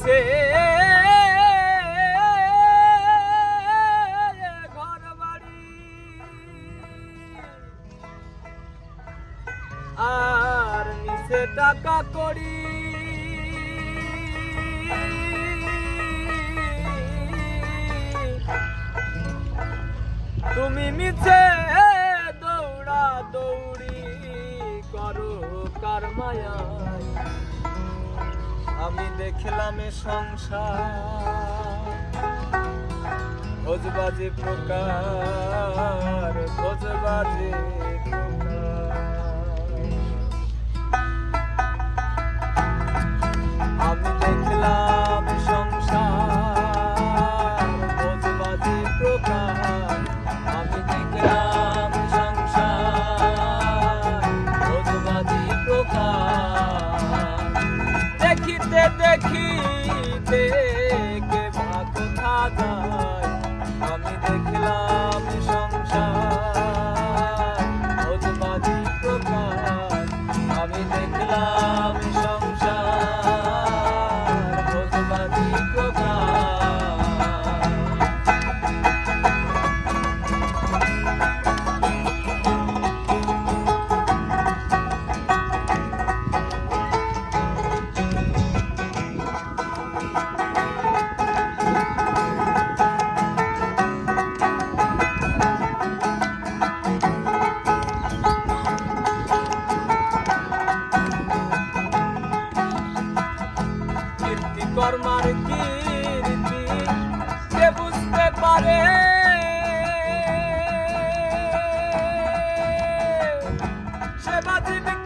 হইছে ঘর বাড়ি আর নিচে টাকা করি তুমি মিছে দৌড়া দৌড়ি করো কার মায়া আমি দেখলাম সংসার। ভোজবাজে প্রকার ভোজবাজে রাজা। কর্মার কীর্তি সে বুঝতে পারে। সে বাঁচিবে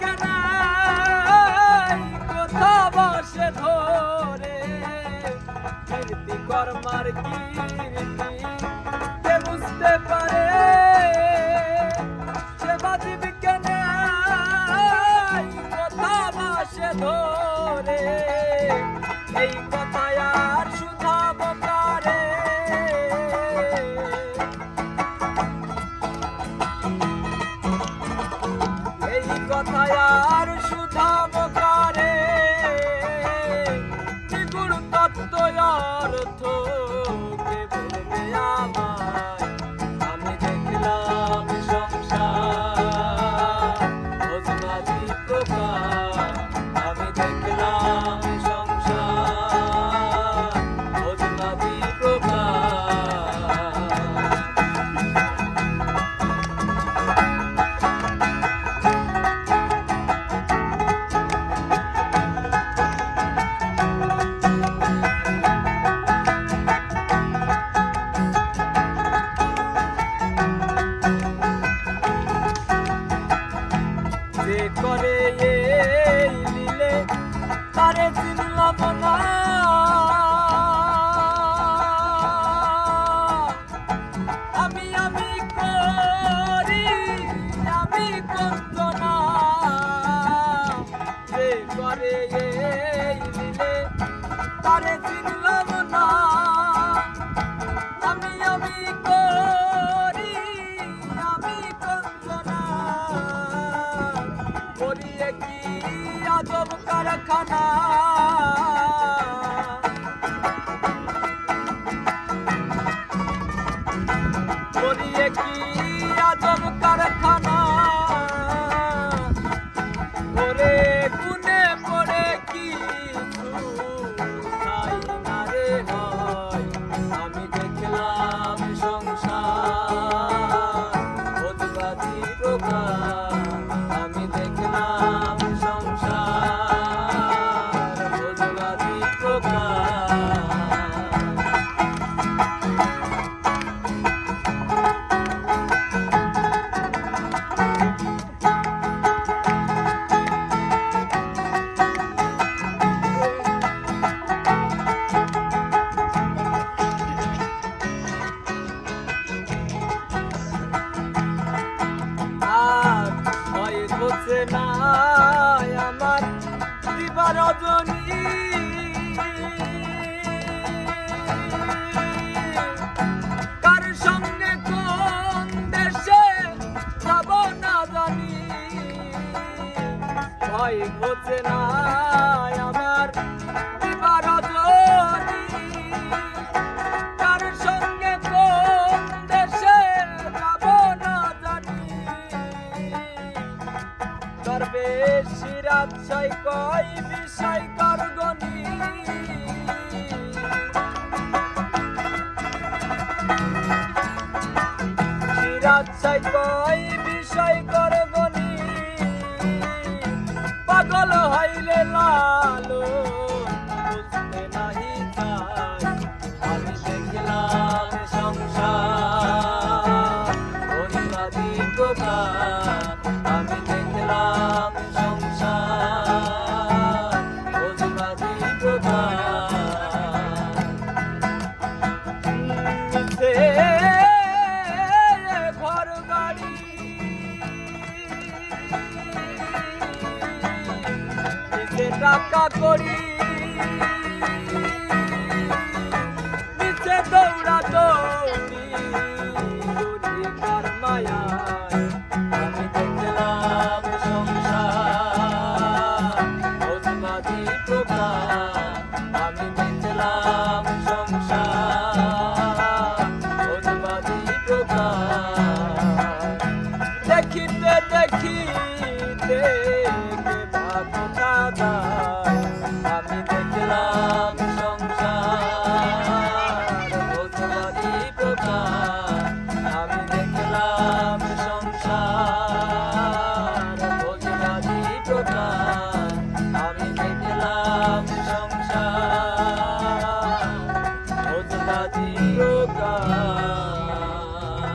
তারে চিনলাম না। আমি আমি করি আমি কন্দনা করে দিবা রজনী কার সঙ্গে কোন দেশে যাব না জানি। ভয় হচ্ছে না আমার। সর্বেশি রাজশাই কয় বিষয় করগণী রাজশাই কয় বিষয় করগণী পাগল হইলে লালো নিচে দৌড়া দৌড়ি কার মায়ায়। আমি দেখলাম সংসার প্রকার। আমি দেখলাম সংসার প্রকার। দেখিতে দেখিতে ভাগ দাদা